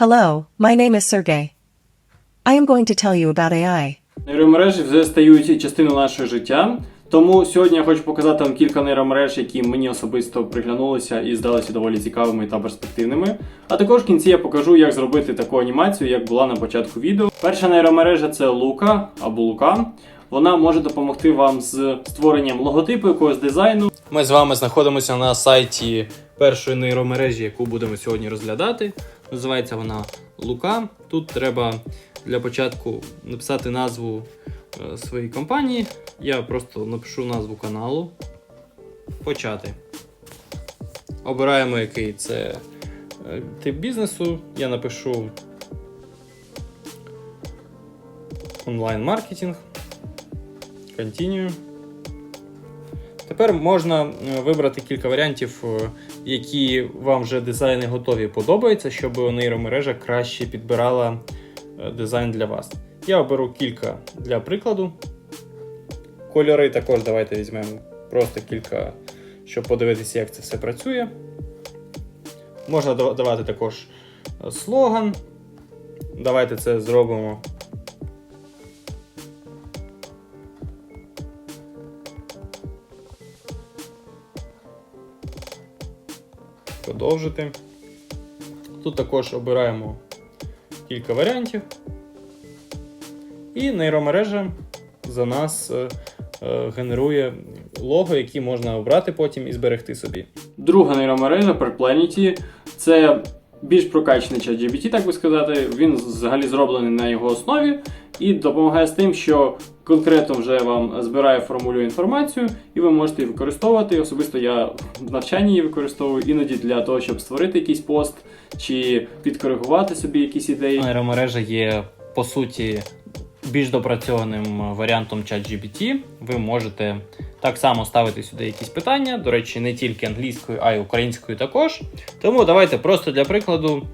Hello, my name is Sergey. I am going to tell you about AI. Нейромережі вже стають частиною нашого життя. Тому сьогодні я хочу показати вам кілька нейромереж, які мені особисто приглянулися і здалися доволі цікавими та перспективними. А також в кінці я покажу, як зробити таку анімацію, як була на початку відео. Перша нейромережа це Лука або Лука. Вона може допомогти вам з створенням логотипу якогось дизайну. Ми з вами знаходимося на сайті першої нейромережі, яку будемо сьогодні розглядати. Називається вона Лука. Тут треба для початку написати назву е, своєї компанії. Я просто напишу назву каналу. Почати. Обираємо, який це е, тип бізнесу. Я напишу онлайн-маркетинг. Continue. Тепер можна е, вибрати кілька варіантів, е, які вам вже дизайни готові подобаються, щоб нейромережа краще підбирала е, дизайн для вас. Я оберу кілька для прикладу. Кольори також давайте візьмемо просто кілька, щоб подивитися, як це все працює. Можна давати також слоган. Давайте це зробимо. Продовжити. Тут також обираємо кілька варіантів. І нейромережа за нас е, е, генерує лого, які можна обрати потім і зберегти собі. Друга нейромережа Perplanety – це більш прокачаний чат GPT, так би сказати. Він взагалі зроблений на його основі і допомагає з тим, що конкретно вже вам збирає, формулює інформацію, і ви можете її використовувати. Особисто я в навчанні її використовую іноді для того, щоб створити якийсь пост чи підкоригувати собі якісь ідеї. Нейромережа є по суті більш допрацьованим варіантом ChatGPT. Ви можете так само ставити сюди якісь питання. До речі, не тільки англійською, а й українською також. Тому давайте просто для прикладу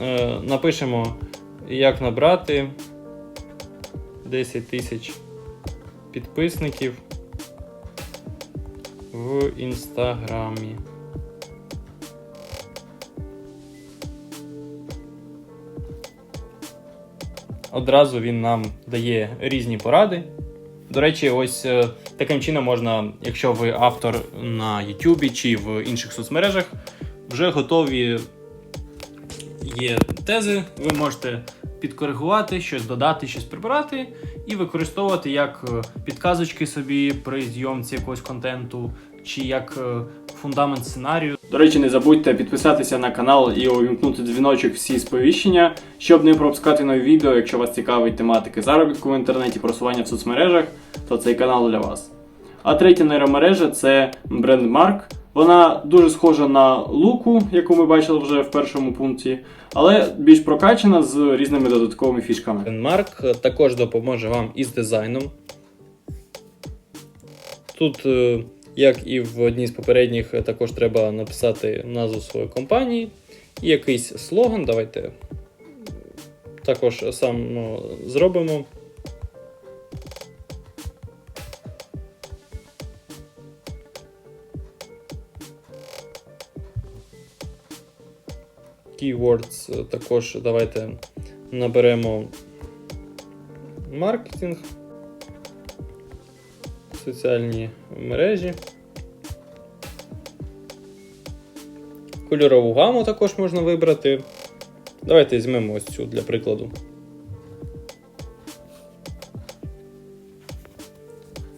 е, напишемо, як набрати 10 тисяч підписників в інстаграмі. Одразу він нам дає різні поради. До речі, ось е, таким чином можна, якщо ви автор на YouTube чи в інших соцмережах, вже готові є тези, ви можете підкоригувати, щось додати, щось прибрати, і використовувати як е, підказочки собі при зйомці якогось контенту, чи як е, фундамент сценарію. До речі, не забудьте підписатися на канал і увімкнути дзвіночок всі сповіщення, щоб не пропускати нові відео. Якщо вас цікавить тематики заробітку в інтернеті, просування в соцмережах, то цей канал для вас. А третя нейромережа це BrandMark. Вона дуже схожа на луку, яку ми бачили вже в першому пункті, але більш прокачана з різними додатковими фішками. BrandMark також допоможе вам із дизайном. Тут, е, як і в одній з попередніх, е, також треба написати назву своєї компанії і якийсь слоган. Давайте також сам зробимо. Keywords е, також давайте наберемо маркетинг, соціальні мережі. Кольорову гаму також можна вибрати. Давайте візьмемо ось цю для прикладу.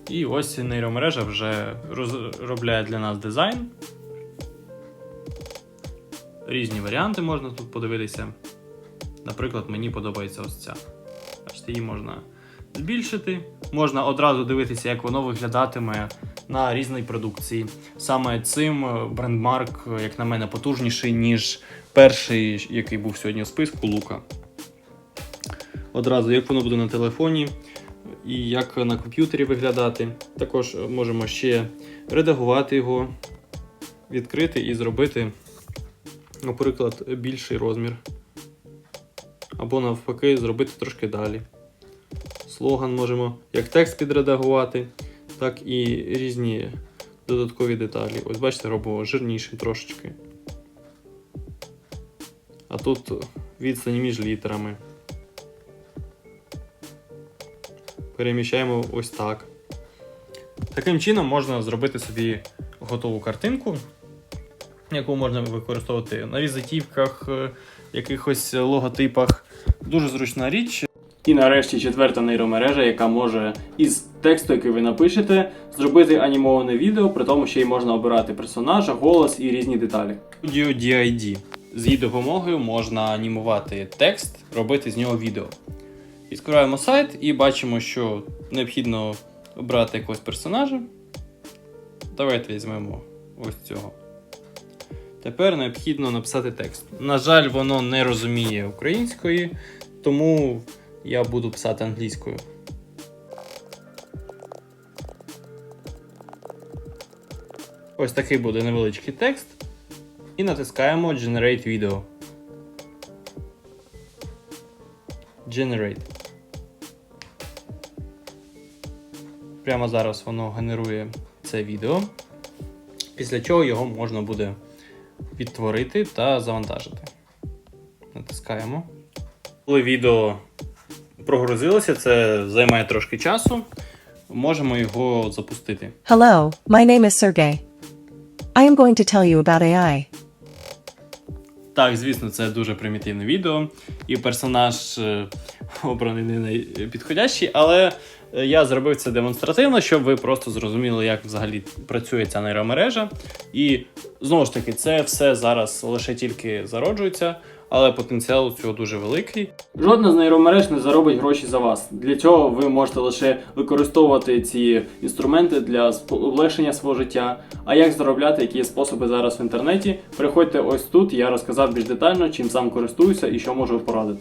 І ось нейромережа вже розробляє для нас дизайн. Різні варіанти можна тут подивитися. Наприклад, мені подобається ось ця. Бачите, її можна збільшити. Можна одразу дивитися, як воно виглядатиме на різній продукції. Саме цим е, брендмарк, е, як на мене, потужніший, ніж перший, який був сьогодні у списку Лука. Одразу, як воно буде на телефоні і як на комп'ютері виглядати. Також е, можемо ще редагувати його, відкрити і зробити, наприклад, більший розмір. Або навпаки, зробити трошки далі. Слоган можемо як текст підредагувати, так і різні додаткові деталі. Ось бачите, робимо жирнішим трошечки. А тут відстані між літерами. Переміщаємо ось так. Таким чином можна зробити собі готову картинку, яку можна використовувати на візитівках, е, якихось логотипах. Дуже зручна річ. І нарешті четверта нейромережа, яка може із тексту, який ви напишете, зробити анімоване відео, при тому ще й можна обирати персонажа, голос і різні деталі. Studio DID. З її допомогою можна анімувати текст, робити з нього відео. Відкриваємо сайт і бачимо, що необхідно обрати якогось персонажа. Давайте візьмемо ось цього. Тепер необхідно написати текст. На жаль, воно не розуміє української, тому я буду писати англійською. Ось такий буде невеличкий текст. І натискаємо Generate Video. Generate. Прямо зараз воно генерує це відео. Після чого його можна буде відтворити та завантажити. Натискаємо. Коли відео прогрузилося, це займає трошки часу. Можемо його запустити. Hello, my name is Sergey. I am going to tell you about AI. Так, звісно, це дуже примітивне відео, і персонаж е, обраний не найпідходящий, але я зробив це демонстративно, щоб ви просто зрозуміли, як взагалі працює ця нейромережа. І знову ж таки, це все зараз лише тільки зароджується, але потенціал цього дуже великий. Жодна з нейромереж не заробить гроші за вас. Для цього ви можете лише використовувати ці інструменти для облегшення свого життя. А як заробляти, які є способи зараз в інтернеті? Переходьте ось тут. Я розказав більш детально, чим сам користуюся і що можу порадити.